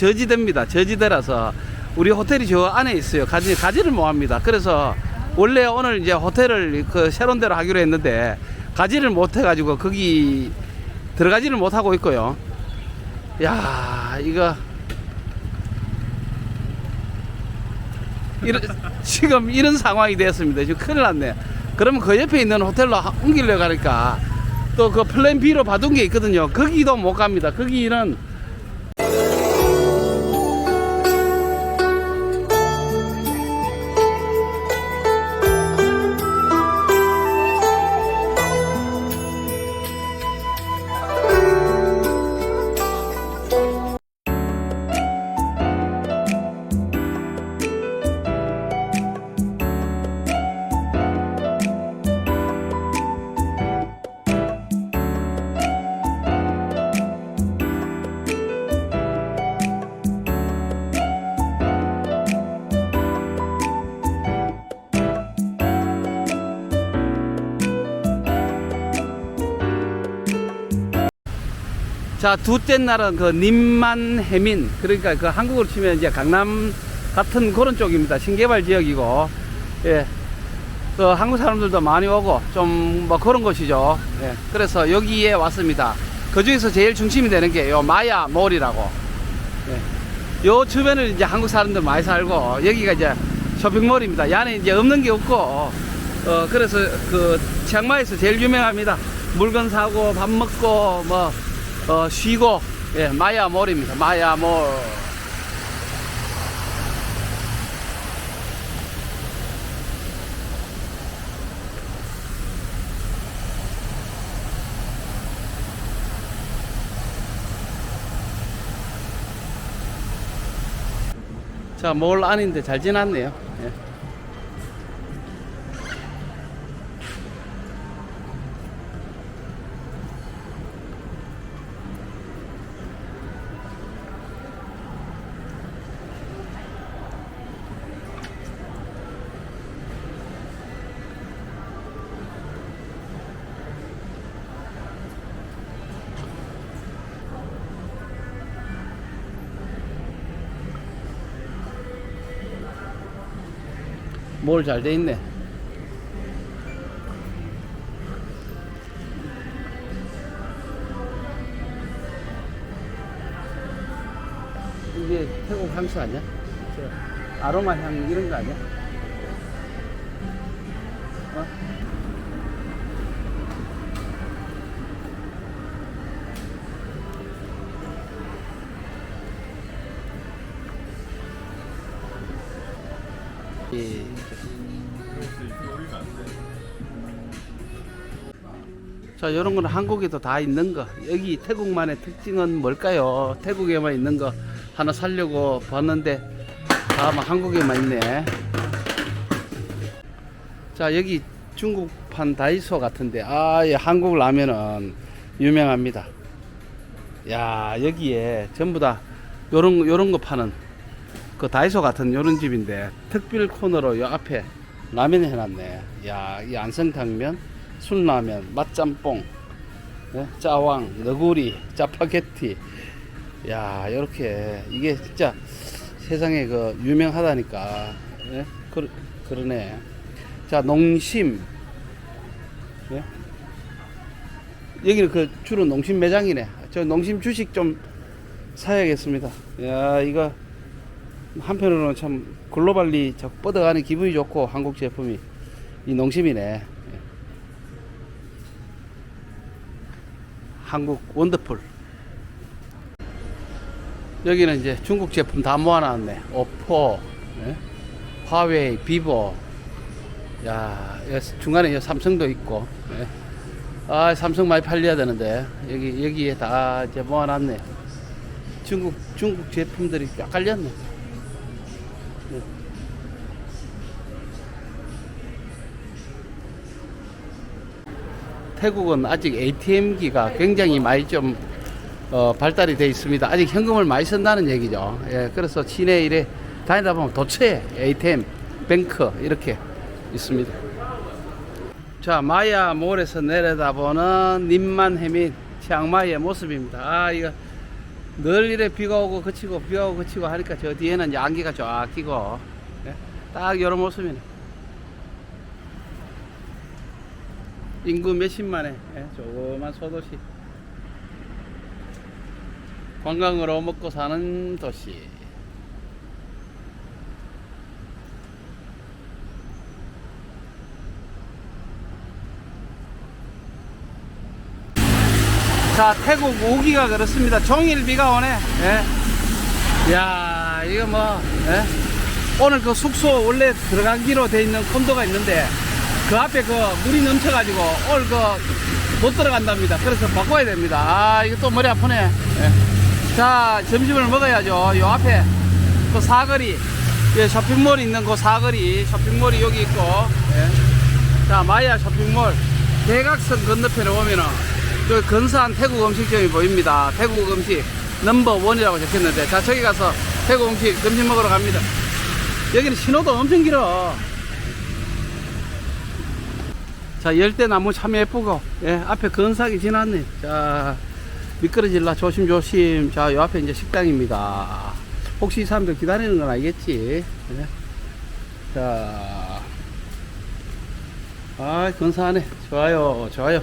저지대입니다. 저지대라서 우리 호텔이 저 안에 있어요. 가지 가지를 못 합니다. 그래서 원래 오늘 이제 호텔을 그 새로운 데로 하기로 했는데 가지를 못 해가지고 거기 들어가지를 못 하고 있고요. 야 이거 이런 지금 이런 상황이 되었습니다. 지금 큰일 났네. 그러면 그 옆에 있는 호텔로 하- 옮기려고 하니까 또 그 플랜 B로 받은 게 있거든요. 거기도 못 갑니다. 거기는 자, 둘째 날은 그 님만 해민. 그러니까 그 한국으로 치면 이제 강남 같은 그런 쪽입니다. 신개발 지역이고. 예. 그 한국 사람들도 많이 오고 좀 뭐 그런 곳이죠. 예. 그래서 여기에 왔습니다. 그 중에서 제일 중심이 되는 게 요 마야 몰이라고. 예. 요 주변을 이제 한국 사람들 많이 살고 여기가 이제 쇼핑몰입니다. 이 안에 이제 없는 게 없고 어 그래서 그 치앙마이에서 제일 유명합니다. 물건 사고 밥 먹고 뭐 어, 쉬고, 예, 마야몰입니다. 마야몰. 자, 몰 안인데 잘 지났네요. 예. 몰잘돼 있네. 이게 태국 향수 아니야? 저 아로마 향 이런 거 아니야? 자, 이런 거는 한국에도 다 있는 거. 여기 태국만의 특징은 뭘까요? 태국에만 있는 거 하나 살려고 봤는데 다 막 한국에만 있네. 자, 여기 중국판 다이소 같은데 아, 예, 한국 라면은 유명합니다. 야, 여기에 전부 다 요런 요런 거 파는 그 다이소 같은 요런 집인데 특별 코너로 요 앞에 라면 해놨네. 야, 이 안성탕면, 순라면, 맛짬뽕, 예? 짜왕, 너구리, 짜파게티. 야, 이렇게 이게 진짜 세상에 그 유명하다니까. 예? 그, 그러네. 자, 농심. 예? 여기는 그 주로 농심 매장이네. 저 농심 주식 좀 사야겠습니다. 야, 이거 한편으로는 참 글로벌리 저 뻗어가는 기분이 좋고 한국 제품이 이 농심이네. 예. 한국 원더풀. 여기는 이제 중국 제품 다 모아놨네. 오포, 예? 화웨이, 비보. 야, 중간에 삼성도 있고. 예? 아, 삼성 많이 팔려야 되는데 여기 여기에 다 이제 모아놨네. 중국 중국 제품들이 쫙 깔렸네. 태국은 아직 ATM기가 굉장히 많이 좀 어, 발달이 되어 있습니다. 아직 현금을 많이 쓴다는 얘기죠. 예, 그래서 시내 일에 다니다 보면 도처에 ATM, 뱅크 이렇게 있습니다. 자, 마야 몰에서 내려다보는 님만 해민 치앙마이의 모습입니다. 아, 이거 늘 이래 비가 오고 그치고 비가 오고 그치고 하니까 저 뒤에는 이제 안개가 쫙 끼고 예, 딱 이런 모습이네. 인구 몇십만에 예, 조그만 소도시. 관광으로 먹고 사는 도시. 자, 태국 오기가 그렇습니다. 종일 비가 오네. 예. 야 이거 뭐, 예? 오늘 그 숙소 원래 들어가기로 돼 있는 콘도가 있는데, 그 앞에 그 물이 넘쳐가지고 오늘 그못 들어간답니다. 그래서 바꿔야 됩니다. 아, 이거 또 머리 아프네. 예. 자, 점심을 먹어야죠. 요 앞에 그 사거리, 예, 쇼핑몰이 있는 그 사거리, 쇼핑몰이 여기 있고, 예. 자, 마야 쇼핑몰 대각선 건너편에 오면은 그 근사한 태국 음식점이 보입니다. 태국 음식 넘버 원이라고 적혔는데 자 저기 가서 태국 음식 점심 먹으러 갑니다. 여기는 신호도 엄청 길어. 자 열대나무 참 예쁘고 예 앞에 건삭이 지났네. 자 미끄러질라 조심조심. 자 요 앞에 이제 식당입니다. 혹시 이 사람들 기다리는 건 아니겠지? 예. 자. 아, 근사하네. 좋아요, 좋아요.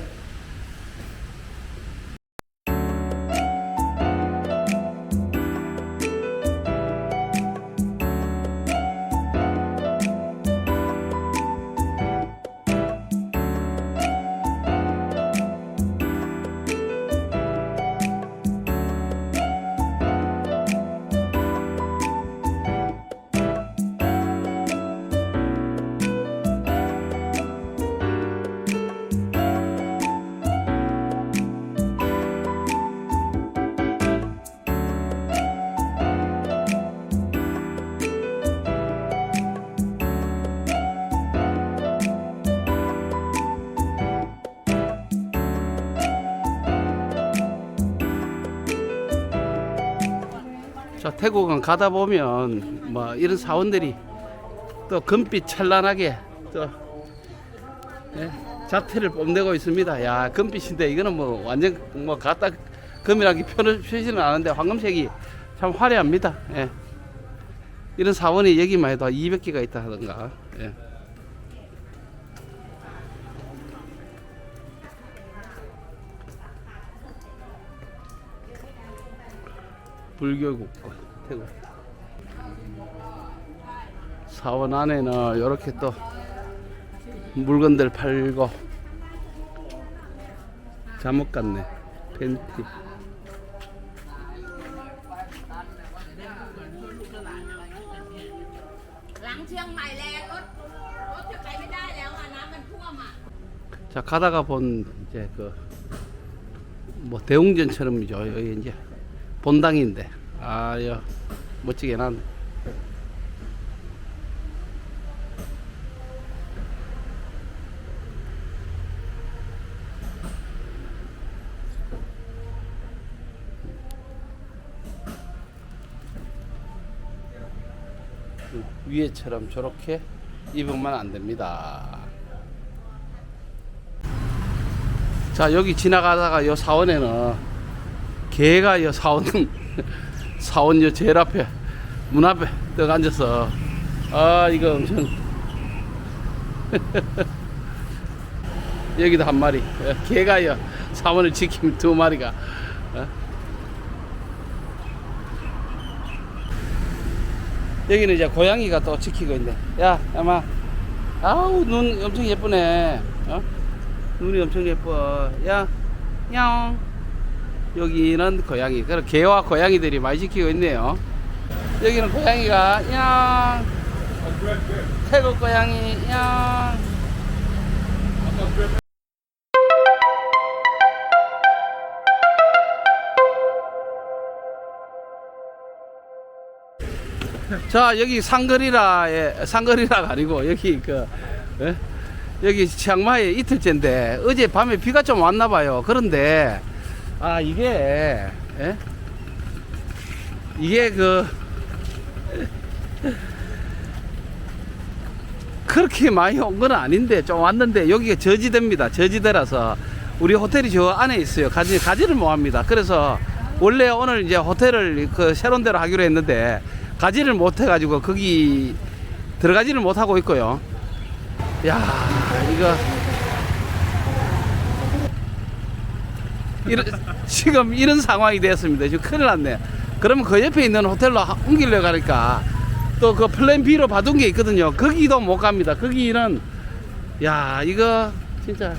자, 태국은 가다 보면 뭐 이런 사원들이 또 금빛 찬란하게 또 예, 자태를 뽐내고 있습니다. 야, 금빛인데 이거는 뭐 완전 뭐 갖다 금이라기 표시는 않은데 황금색이 참 화려합니다. 예. 이런 사원이 여기만 해도 200개가 있다 하던가. 예. 불교국 태국. 사원 안에는 이렇게 또 물건들 팔고 잠옷 같네 팬티. 자 가다가 본 이제 그 뭐 대웅전처럼이죠. 여기 이제 본당인데 아여 멋지게 난 위에처럼 저렇게 입으면 안 됩니다. 자 여기 지나가다가 요 사원에는 개가 요 사원 사원 요 제일 앞에 문 앞에 떡 앉아서 아 이거 엄청 여기도 한 마리 어, 개가 요 사원을 지키면 두 마리가 어? 여기는 이제 고양이가 또 지키고 있네 야 야마 아우 눈 엄청 예쁘네 어? 눈이 엄청 예뻐. 야, 냥. 여기는 고양이. 그럼 개와 고양이들이 많이 지키고 있네요. 여기는 고양이가 냥. 태국 고양이 냥. 자 여기 상거리라에 상거리라가 아니고 여기 그 예? 여기 치앙마이 이틀째인데 어제 밤에 비가 좀 왔나 봐요. 그런데 아 이게 예? 이게 그 그렇게 많이 온 건 아닌데 좀 왔는데 여기가 저지대입니다. 저지대라서 우리 호텔이 저 안에 있어요. 가지 가지를 못 합니다. 그래서 원래 오늘 이제 호텔을 그 새로운 데로 하기로 했는데 가지를 못 해 가지고 거기 들어가지를 못하고 있고요. 야 이거 이런, 지금 이런 상황이 됐습니다. 지금 큰일 났네. 그러면 그 옆에 있는 호텔로 하- 옮기려고 하니까 또 그 플랜 B로 받은 게 있거든요. 거기도 못 갑니다. 거기는 야 이거 진짜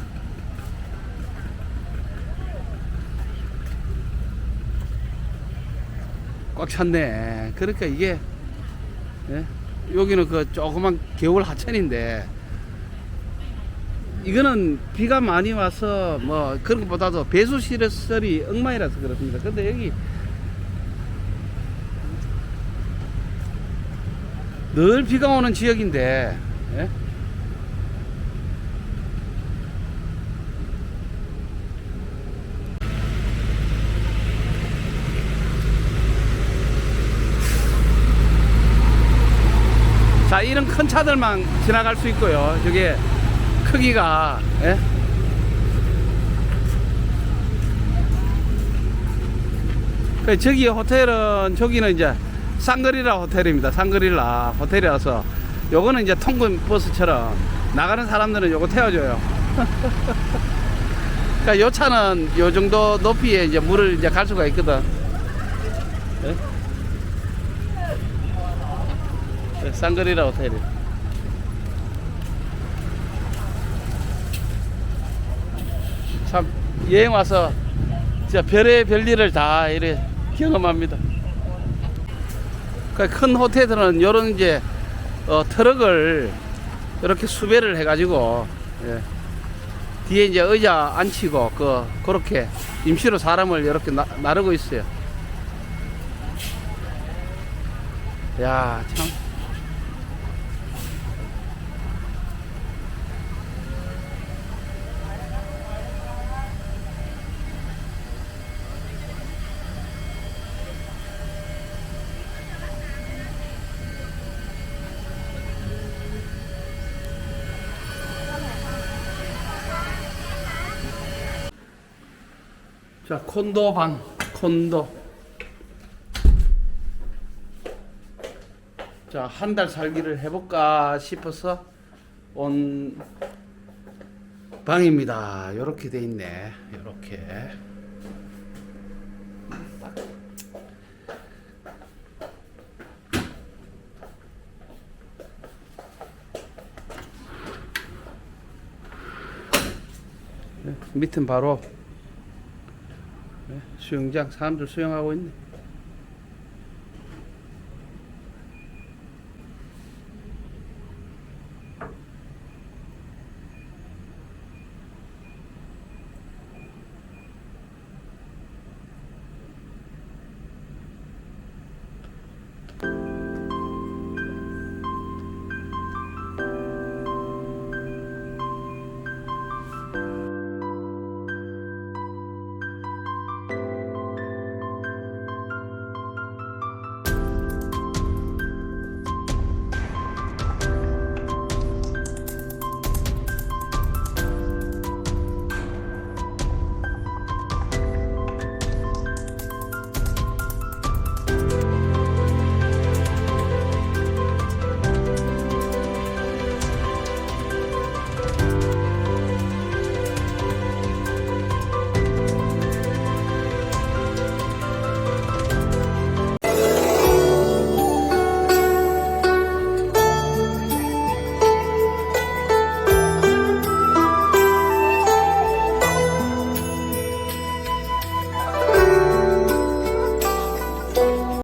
꽉 찼네. 그러니까 이게 예? 여기는 그 조그만 겨울 하천인데 이거는 비가 많이 와서 뭐 그런 것보다도 배수 시설이 엉망이라서 그렇습니다. 근데 여기 늘 비가 오는 지역인데 예? 자 이런 큰 차들만 지나갈 수 있고요. 저게 크기가 예? 그 저기 호텔은 저기는 이제 상그리라 호텔입니다. 상그리라 호텔이라서 요거는 이제 통근 버스처럼 나가는 사람들은 요거 태워줘요. 그러니까 요 차는 요 정도 높이에 이제 물을 이제 갈 수가 있거든. 예? 네, 쌍그리라 호텔이. 참 여행 와서 진짜 별의 별일을 다 이래 경험합니다. 그러니까 큰 호텔들은 요런 이제 어, 트럭을 이렇게 수배를 해가지고 예. 뒤에 이제 의자 앉히고 그 그렇게 임시로 사람을 이렇게 나, 나르고 있어요. 야 참. 자, 콘도 방, 콘도. 자, 한 달 살기를 해볼까 싶어서 온 방입니다. 요렇게 돼 있네. 요렇게. 네, 밑은 바로 네, 수영장 사람들 수영하고 있네.